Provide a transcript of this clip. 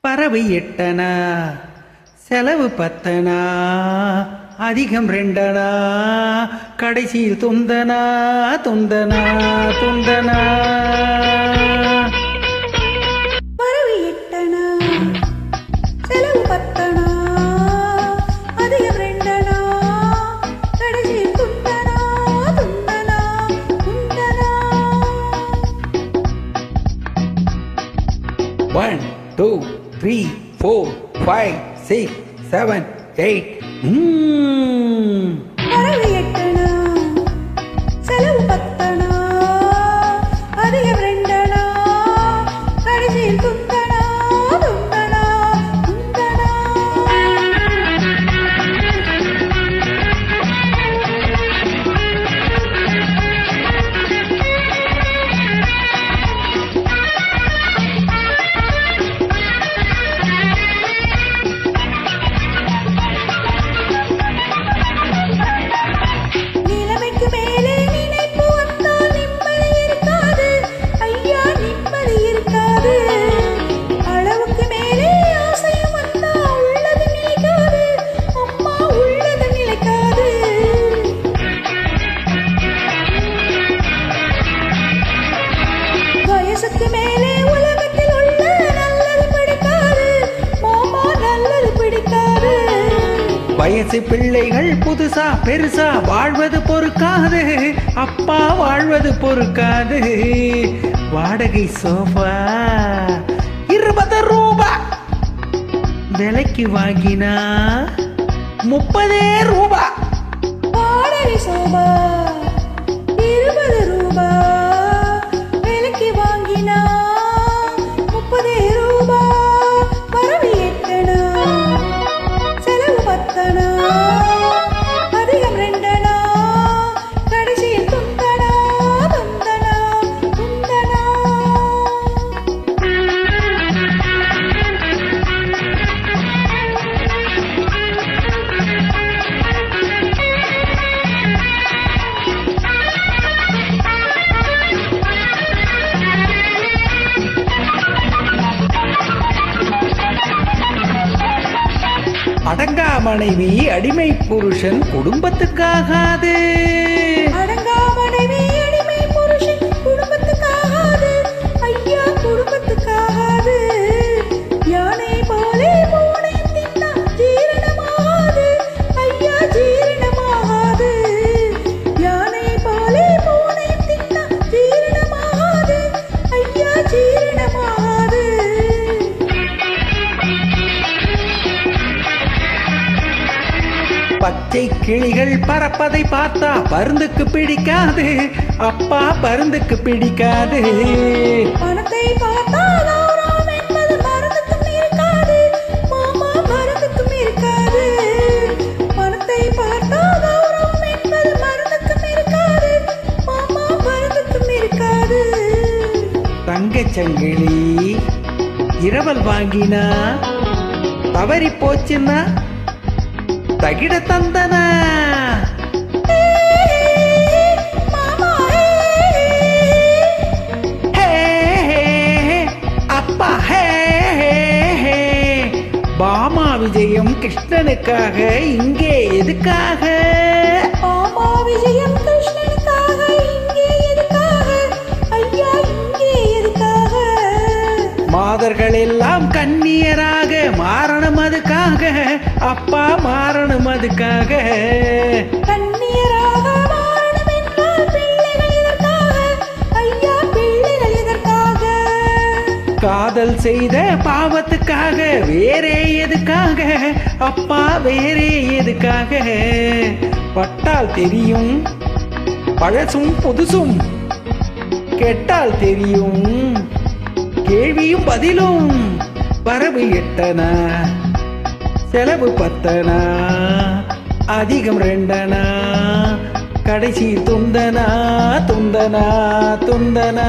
பறவை எட்டனா? செலவு பத்தனா? அதிகம் ரெண்டனா? கடைசியில் துந்தனா? துந்தனா? துந்தனா? பறவை எட்டனா? செலவு பத்தனா? அதிகம் ரெண்டனா? கடைசியில் one two three four five six seven eight வயசு பிள்ளைகள் புதுசா பெருசா வாழ்வது பொறுக்காது. அப்பா வாழ்வது பொறுக்காது. வாடகை சோஃபா இருபது ரூபா. விலைக்கு வாங்கினா முப்பதே ரூபா. வாடகை சோபா அடங்கா மனைவி அடிமை புருஷன் குடும்பத்துக்காகாது. பச்சை கிளிகள் பறப்பதை பார்த்தா பருந்துக்கு பிடிக்காது. அப்பா பருந்துக்கு பிடிக்காது. பணத்தை சங்கிலி இரவல் வாங்கினா தவறி போச்சுன்னா ஹே, ஹே, அப்பா ஹே, ஹே. பாமா விஜயம் கிருஷ்ணனுக்காக இங்கே எதுக்காக? மாமா விஜயம் கிருஷ்ணனுக்காக இங்கே எதுக்காக? ஐயா இங்கே எதுக்காக? மாதர்கள் எல்லாம் கண்ணியராக அதுக்காக அப்பா மாறணும் அதுக்காக. காதல் செய்த பாவத்துக்காக வேறே எதுக்காக? அப்பா வேறே எதுக்காக? பட்டால் தெரியும் பழசும் புதுசும் கெட்டால் தெரியும் கேள்வியும் பதிலும் பறவு எட்டனா? செலவு பத்தனா? அதிகம் ரெண்டனா? கடைசி துந்தனா துந்தனா துந்தனா?